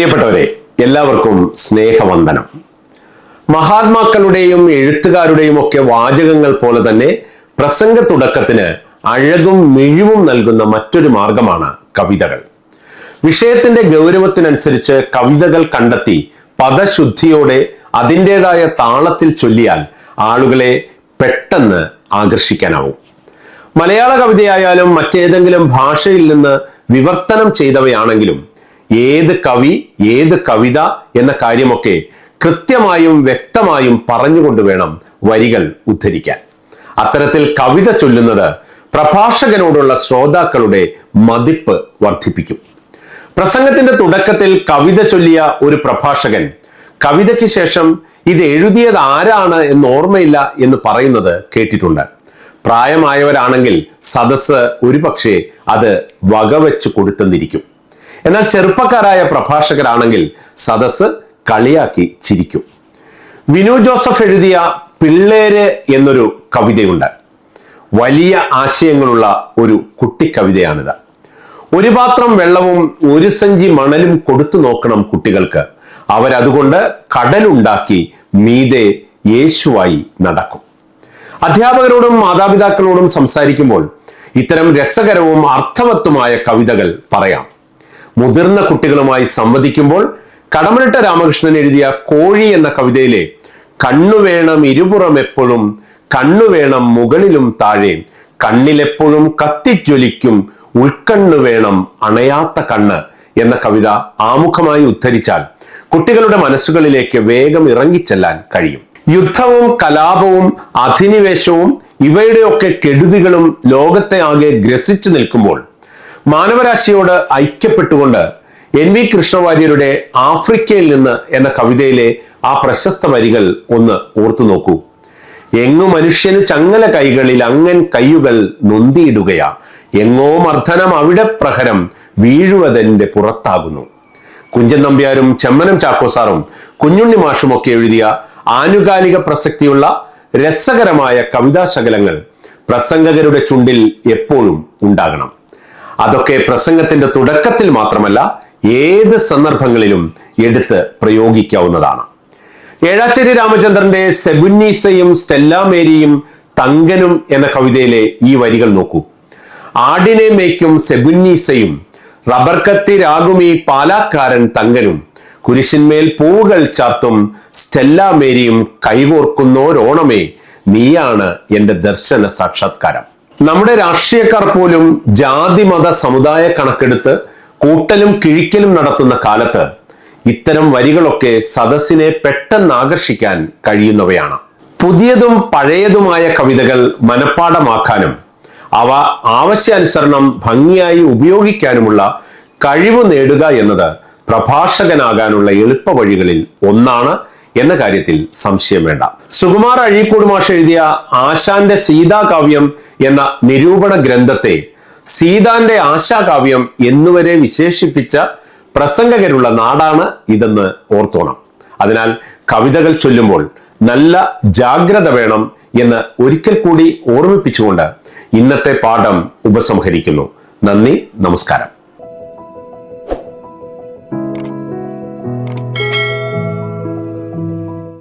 പ്രിയപ്പെട്ടവരെ എല്ലാവർക്കും സ്നേഹവന്ദനം. മഹാത്മാക്കളുടെയും എഴുത്തുകാരുടെയും ഒക്കെ വാചകങ്ങൾ പോലെ തന്നെ പ്രസംഗ തുടക്കത്തിന് അഴകും മിഴിവും നൽകുന്ന മറ്റൊരു മാർഗമാണ് കവിതകൾ. വിഷയത്തിന്റെ ഗൗരവത്തിനനുസരിച്ച് കവിതകൾ കണ്ടെത്തി പദശുദ്ധിയോടെ അതിന്റെതായ താളത്തിൽ ചൊല്ലിയാൽ ആളുകളെ പെട്ടെന്ന് ആകർഷിക്കാനാവും. മലയാള കവിതയായാലും മറ്റേതെങ്കിലും ഭാഷയിൽ നിന്ന് വിവർത്തനം ചെയ്തവയാണെങ്കിലും ഏത് കവി ഏത് കവിത എന്ന കാര്യമൊക്കെ കൃത്യമായും വ്യക്തമായും പറഞ്ഞുകൊണ്ട് വേണം വരികൾ ഉദ്ധരിക്കാൻ. അത്തരത്തിൽ കവിത ചൊല്ലുന്നത് പ്രഭാഷകനോടുള്ള ശ്രോതാക്കളുടെ മതിപ്പ് വർദ്ധിപ്പിക്കും. പ്രസംഗത്തിന്റെ തുടക്കത്തിൽ കവിത ചൊല്ലിയ ഒരു പ്രഭാഷകൻ കവിതയ്ക്ക് ശേഷം ഇത് എഴുതിയത് ആരാണ് എന്ന് ഓർമ്മയില്ല എന്ന് പറയുന്നത് കേട്ടിട്ടുണ്ട്. പ്രായമായവരാണെങ്കിൽ സദസ് ഒരുപക്ഷെ അത് വകവെച്ച് കൊടുത്തെന്നിരിക്കും. എന്നാൽ ചെറുപ്പക്കാരായ പ്രഭാഷകരാണെങ്കിൽ സദസ് കളിയാക്കി ചിരിക്കും. വിനു ജോസഫ് എഴുതിയ പിള്ളേര് എന്നൊരു കവിതയുണ്ട്. വലിയ ആശയങ്ങളുള്ള ഒരു കുട്ടിക്കവിതയാണിത്. ഒരു പാത്രം വെള്ളവും ഒരു സഞ്ചി മണലും കൊടുത്തു നോക്കണം കുട്ടികൾക്ക്. അവരതുകൊണ്ട് കടലുണ്ടാക്കി മീതെ യേശുവായി നടക്കും. അധ്യാപകരോടും മാതാപിതാക്കളോടും സംസാരിക്കുമ്പോൾ ഇത്തരം രസകരവും അർത്ഥവത്തുമായ കവിതകൾ പറയാം. മുതിർന്ന കുട്ടികളുമായി സംവദിക്കുമ്പോൾ കടമനിട്ട രാമകൃഷ്ണൻ എഴുതിയ കോഴി എന്ന കവിതയിലെ കണ്ണു വേണം ഇരുപുറം എപ്പോഴും കണ്ണു വേണം മുകളിലും താഴെ കണ്ണിലെപ്പോഴും കത്തിജ്വലിക്കും ഉൾക്കണ്ണു വേണം അണയാത്ത കണ്ണ് എന്ന കവിത ആമുഖമായി ഉദ്ധരിച്ചാൽ കുട്ടികളുടെ മനസ്സുകളിലേക്ക് വേഗം ഇറങ്ങിച്ചെല്ലാൻ കഴിയും. യുദ്ധവും കലാപവും അധിനിവേശവും ഇവയുടെയൊക്കെ കെടുതികളും ലോകത്തെ ആകെ ഗ്രസിച്ചു നിൽക്കുമ്പോൾ മാനവരാശിയോട് ഐക്യപ്പെട്ടുകൊണ്ട് എൻ വി കൃഷ്ണവാര്യരുടെ ആഫ്രിക്കയിൽ നിന്ന് എന്ന കവിതയിലെ ആ പ്രശസ്ത വരികൾ ഒന്ന് ഓർത്തു നോക്കൂ. എങ്ങു മനുഷ്യന് ചങ്ങല കൈകളിൽ അങ്ങൻ കയ്യുകൾ നൊന്തിയിടുകയാ. എങ്ങോ മർദ്ദനം അവിടെ പ്രഹരം വീഴുവതെന്റെ പുറത്താകുന്നു. കുഞ്ചൻ നമ്പ്യാരും ചെമ്മനം ചാക്കോസാറും കുഞ്ഞുണ്ണി മാഷും ഒക്കെ എഴുതിയ ആനുകാലിക പ്രസക്തിയുള്ള രസകരമായ കവിതാശകലങ്ങൾ പ്രസംഗകരുടെ ചുണ്ടിൽ എപ്പോഴും ഉണ്ടാകണം. അതൊക്കെ പ്രസംഗത്തിന്റെ തുടക്കത്തിൽ മാത്രമല്ല ഏത് സന്ദർഭങ്ങളിലും എടുത്ത് പ്രയോഗിക്കാവുന്നതാണ്. ഏഴാച്ചേരി രാമചന്ദ്രന്റെ സെബുന്നീസയും സ്റ്റെല്ലാമേരിയും തങ്കനും എന്ന കവിതയിലെ ഈ വരികൾ നോക്കൂ. ആടിനെ മേയ്ക്കും സെബുന്നീസയും രാഗുമി പാലാക്കാരൻ തങ്കനും കുരിശിന്മേൽ പൂവുകൾ ചാർത്തും സ്റ്റെല്ലാമേരിയും കൈകോർക്കുന്നോരോണമേ നീയാണ് എന്റെ ദർശന സാക്ഷാത്കാരം. നമ്മുടെ രാഷ്ട്രീയക്കാർ പോലും ജാതി മത സമുദായ കണക്കെടുത്ത് കൂട്ടലും കിഴിക്കലും നടത്തുന്ന കാലത്ത് ഇത്തരം വരികളൊക്കെ സദസ്സിനെ പെട്ടെന്ന് ആകർഷിക്കാൻ കഴിയുന്നവയാണ്. പുതിയതും പഴയതുമായ കവിതകൾ മനഃപ്പാടമാക്കാനും അവ ആവശ്യാനുസരണം ഭംഗിയായി ഉപയോഗിക്കാനുമുള്ള കഴിവ് നേടുക എന്നത് പ്രഭാഷകനാകാനുള്ള എളുപ്പ വഴികളിൽ ഒന്നാണ് എന്ന കാര്യത്തിൽ സംശയം വേണ്ട. സുകുമാർ അഴീക്കോട് മാഷ് എഴുതിയ ആശാന്റെ സീതാകാവ്യം എന്ന നിരൂപണ ഗ്രന്ഥത്തെ സീതാന്റെ ആശാകാവ്യം എന്നുവരെ വിശേഷിപ്പിച്ച പ്രസംഗകരുള്ള നാടാണ് ഇതെന്ന് ഓർത്തോണം. അതിനാൽ കവിതകൾ ചൊല്ലുമ്പോൾ നല്ല ജാഗ്രത വേണം എന്ന് ഒരിക്കൽ കൂടി ഓർമ്മിപ്പിച്ചുകൊണ്ട് ഇന്നത്തെ പാഠം ഉപസംഹരിക്കുന്നു. നന്ദി നമസ്കാരം.